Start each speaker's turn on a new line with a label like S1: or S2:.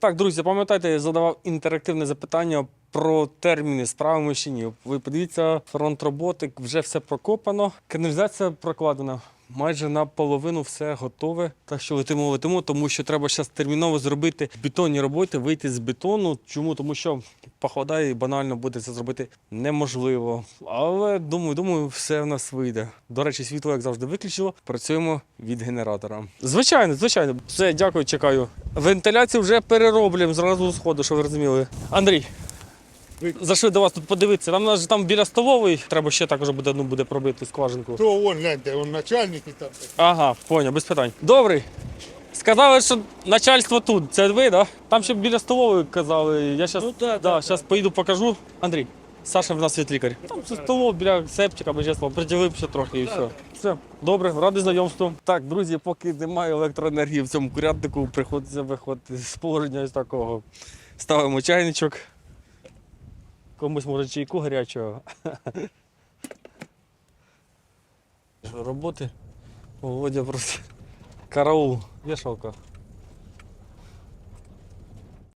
S1: Так, друзі, пам'ятайте, я задавав інтерактивне запитання про терміни справи чи ні. Ви подивіться, фронт роботи, вже все прокопано, каналізація прокладена. Майже наполовину все готове. Так що летимо, летимо, тому що треба зараз терміново зробити бетонні роботи, вийти з бетону. Чому? Тому що похолодає і банально буде це зробити неможливо. Але думаю, думаю, все в нас вийде. До речі, світло, як завжди, виключило. Працюємо від генератора. Звичайно, звичайно. Все, дякую, чекаю. Вентиляцію вже перероблюємо зразу з ходу, що ви розуміли. Андрій. Зайшли до вас тут подивитися. Нам ж там біля столової треба ще також буде одну буде пробити скважинку.
S2: То вон, гляньте, он начальник і там.
S1: Ага, поняв, без питань. Добрий. Сказали, що начальство тут. Це ви, да? Там ще біля столової казали. Я зараз
S3: Ну, да,
S1: да,
S3: да,
S1: поїду покажу. Андрій, Саша в нас світлікар. Там це столова біля септика, чесно, приділив ще трохи і все. Все, добре, радий знайомству. Так, друзі, поки немає електроенергії в цьому курятнику, приходиться виходити з положення ось такого. Ставимо чайничок. Комусь може чайку гарячого. Роботи. Володя просто. Караул, вішалка.